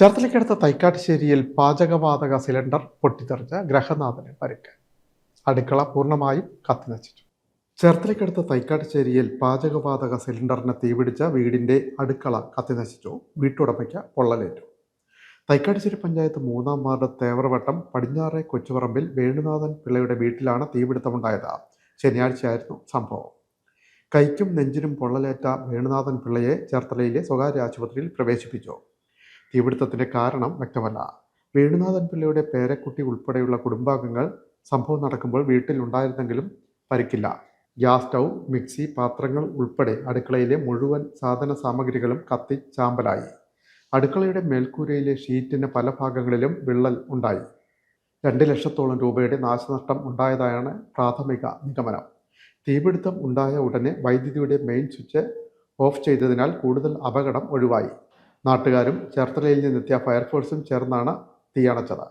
ചേർത്തലയ്ക്കടുത്ത തൈക്കാട്ടുശ്ശേരിയിൽ പാചകവാതക സിലിണ്ടർ പൊട്ടിത്തെറിച്ച് ഗ്രഹനാഥന് പരിക്ക് അടുക്കള പൂർണമായും കത്തിനശിച്ചു. ചേർത്തലയ്ക്കടുത്ത തൈക്കാട്ടുശ്ശേരിയിൽ പാചകവാതക സിലിണ്ടറിന് തീപിടിച്ച വീടിന്റെ അടുക്കള കത്തിനശിച്ചു. വീട്ടുടമയ്ക്ക് പൊള്ളലേറ്റു. തൈക്കാട്ടുശ്ശേരി പഞ്ചായത്ത് മൂന്നാം വാർഡ് തേവറവട്ടം പടിഞ്ഞാറെ കൊച്ചുപറമ്പിൽ വേണുനാഥൻ പിള്ളയുടെ വീട്ടിലാണ് തീപിടുത്തമുണ്ടായത്. ശനിയാഴ്ചയായിരുന്നു സംഭവം. കൈക്കും നെഞ്ചിനും പൊള്ളലേറ്റ വേണുനാഥൻ പിള്ളയെ ചേർത്തലയിലെ സ്വകാര്യ ആശുപത്രിയിൽ പ്രവേശിപ്പിച്ചു. തീപിടുത്തത്തിന്റെ കാരണം വ്യക്തമല്ല. വേണുനാഥൻ പിള്ളയുടെ പേരക്കുട്ടി ഉൾപ്പെടെയുള്ള കുടുംബാംഗങ്ങൾ സംഭവം നടക്കുമ്പോൾ വീട്ടിൽ ഉണ്ടായിരുന്നെങ്കിലും പരിക്കില്ല. ഗ്യാസ് സ്റ്റൗ മിക്സി പാത്രങ്ങൾ ഉൾപ്പെടെ അടുക്കളയിലെ മുഴുവൻ സാധന സാമഗ്രികളും കത്തി ചാമ്പലായി. അടുക്കളയുടെ മേൽക്കൂരയിലെ ഷീറ്റിന് പല ഭാഗങ്ങളിലും വിള്ളൽ ഉണ്ടായി. രണ്ട് ലക്ഷത്തോളം രൂപയുടെ നാശനഷ്ടം ഉണ്ടായതായാണ് പ്രാഥമിക നിഗമനം. തീപിടുത്തം ഉണ്ടായ ഉടനെ വൈദ്യുതിയുടെ മെയിൻ സ്വിച്ച് ഓഫ് ചെയ്തതിനാൽ കൂടുതൽ അപകടം ഒഴിവായി. നാട്ടുകാരും ചേർത്തലയിൽ നിന്നെത്തിയ ഫയർഫോഴ്സും ചേർന്നാണ് തീയണച്ചത്.